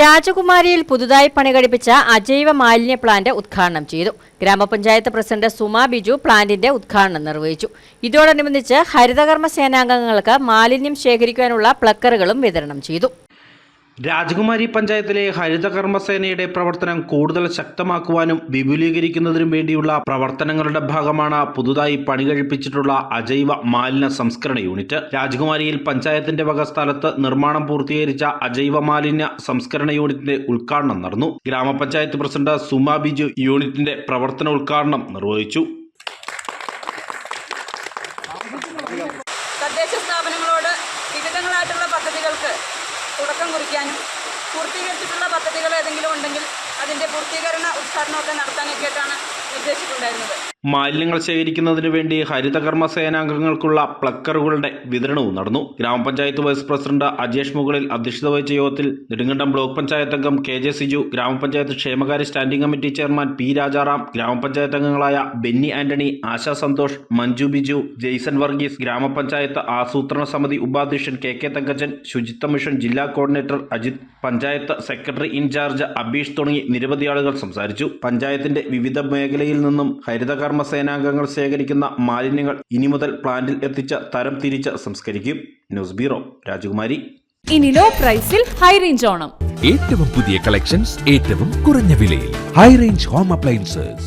രാജകുമാരിയിൽ പുതുതായി പണികഴിപ്പിച്ച അജൈവ മാലിന്യ പ്ലാന്റ് ഉദ്ഘാടനം ചെയ്തു. ഗ്രാമപഞ്ചായത്ത് പ്രസിഡന്റ് സുമ ബിജു പ്ലാന്റിന്റെ ഉദ്ഘാടനം നിർവഹിച്ചു. ഇതോടനുബന്ധിച്ച് ഹരിതകർമ്മ സേനാംഗങ്ങൾക്ക് മാലിന്യം ശേഖരിക്കാനുള്ള പ്ലക്കറുകളും വിതരണം ചെയ്തു. രാജകുമാരി പഞ്ചായത്തിലെ ഹരിത കർമ്മസേനയുടെ പ്രവർത്തനം കൂടുതൽ ശക്തമാക്കുവാനും വിപുലീകരിക്കുന്നതിനും വേണ്ടിയുള്ള പ്രവർത്തനങ്ങളുടെ ഭാഗമാണ് പുതുതായി പണി കഴിപ്പിച്ചിട്ടുള്ള അജൈവ മാലിന്യ സംസ്കരണ യൂണിറ്റ്. രാജകുമാരിയിൽ പഞ്ചായത്തിന്റെ വക സ്ഥലത്ത് നിർമ്മാണം പൂർത്തീകരിച്ച അജൈവ മാലിന്യ സംസ്കരണ യൂണിറ്റിന്റെ ഉദ്ഘാടനം നടന്നു. ഗ്രാമപഞ്ചായത്ത് പ്രസിഡന്റ് സുമ ബിജു യൂണിറ്റിന്റെ പ്രവർത്തന ഉദ്ഘാടനം നിർവഹിച്ചു. തദ്ദേശ സ്ഥാപനങ്ങളോട് വിവിധങ്ങളായിട്ടുള്ള പദ്ധതികൾക്ക് തുടക്കം കുറിക്കാനും പൂർത്തീകരിച്ചിട്ടുള്ള പദ്ധതികൾ ഏതെങ്കിലും ഉണ്ടെങ്കിൽ അതിന്റെ പൂർത്തീകരണ ഉദ്ഘാടനമൊക്കെ നടത്താനൊക്കെയായിട്ടാണ് മാലിന്യങ്ങൾ ശേഖരിക്കുന്നതിന് വേണ്ടി ഹരിതകർമ്മ സേനാംഗങ്ങൾക്കുള്ള പ്ലക്കറുകളുടെ വിതരണവും നടന്നു. ഗ്രാമപഞ്ചായത്ത് വൈസ് പ്രസിഡന്റ് അജേഷ് മുകളിൽ അധ്യക്ഷത വഹിച്ച യോഗത്തിൽ നെടുങ്കണ്ടം ബ്ലോക്ക് പഞ്ചായത്ത് അംഗം കെ ജെ സിജു ഗ്രാമപഞ്ചായത്ത് ക്ഷേമകാര്യ standing committee chairman P Rajaram ഗ്രാമപഞ്ചായത്ത് അംഗങ്ങളായ ബെന്നി ആന്റണി ആശ സന്തോഷ് മഞ്ജു ബിജു ജെയ്സൺ വർഗീസ് ഗ്രാമപഞ്ചായത്ത് ആസൂത്രണ സമിതി ഉപാധ്യക്ഷൻ കെ കെ തങ്കച്ചൻ ശുചിത്വ മിഷൻ ജില്ലാ coordinator Ajith panchayat secretary incharge Abeesh തുടങ്ങി നിരവധി ആളുകൾ സംസാരിച്ചു. പഞ്ചായത്തിന്റെ വിവിധ മേഖലയിൽ നിന്നും ഹരിതകർമ്മ സേനാംഗങ്ങൾ ശേഖരിക്കുന്ന മാലിന്യങ്ങൾ ഇനി മുതൽ പ്ലാന്റിൽ എത്തിച്ച തരം തിരിച്ച് സംസ്കരിക്കും. ന്യൂസ് ബ്യൂറോ രാജകുമാരി. ഇനി ലോ പ്രൈസിൽ ഹൈ റേഞ്ച് ഓണം. ഏറ്റവും പുതിയ കളക്ഷൻസ് ഏറ്റവും കുറഞ്ഞ വിലയിൽ. High range home appliances